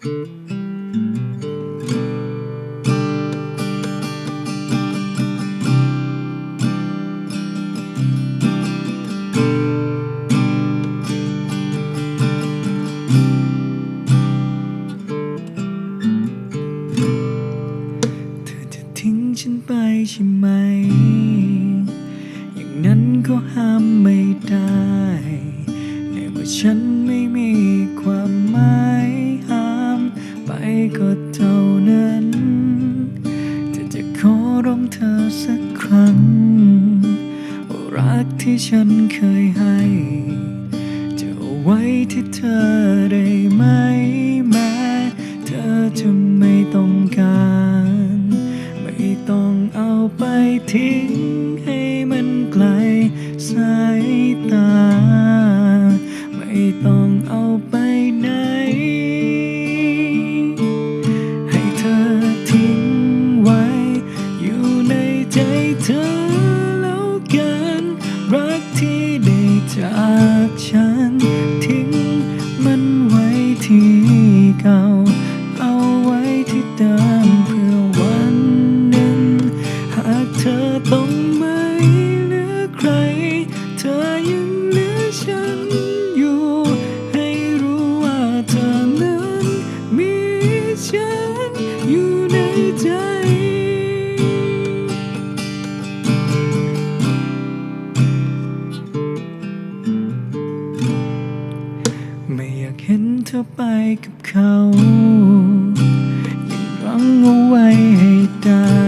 เธอจะทิ้งฉันไปใช่ไหม อย่างนั้นก็ห้ามไม่ได้ในเมื่อฉัน ก็เท่านั้นแต่จะขอร้องเธอสักครั้งว่ารักที่ฉันเคยให้ จะเอาไว้ที่เธอได้ไหมแม้เธอจะไม่ต้องการ ไม่ต้องเอาไปทิ้ง ไปกับเขายังรั้งเอาไว้ให้ได้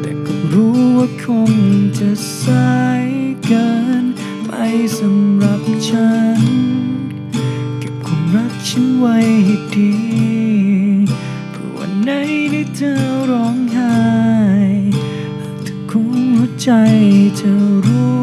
แต่ก็รู้ว่าคงจะสายเกินไปสำหรับฉัน เก็บความรักฉันไว้ให้ดีเพื่อวันไหนที่เธอร้องไห้หากเธอคงหัวใจเธอรู้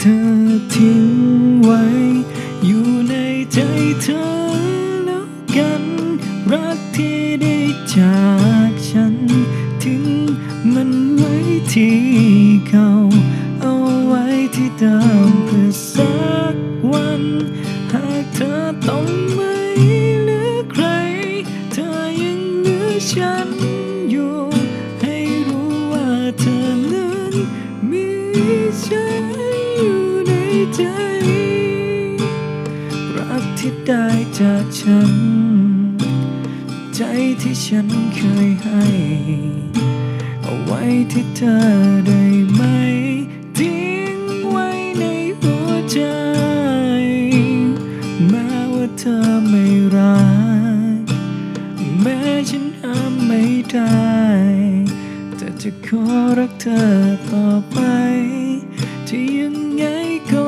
เธอทิ้งไว้ อยู่ในใจเธอแล้วกัน รักที่ได้จากฉัน ทิ้งมันไว้ที่เก่า เอาไว้ที่เดิมเพื่อสักวัน หากเธอต้องไม่เหลือใคร เธอยังเหลือฉัน ใจ รักที่ได้จากฉัน ใจที่ฉันเคยให้ เอาไว้ที่เธอได้ไหม ทิ้งไว้ในหัวใจ แม้ว่าเธอไม่รัก แม้ฉันห้ามไม่ได้แต่จะขอรักเธอต่อไป ที่ยังไงก็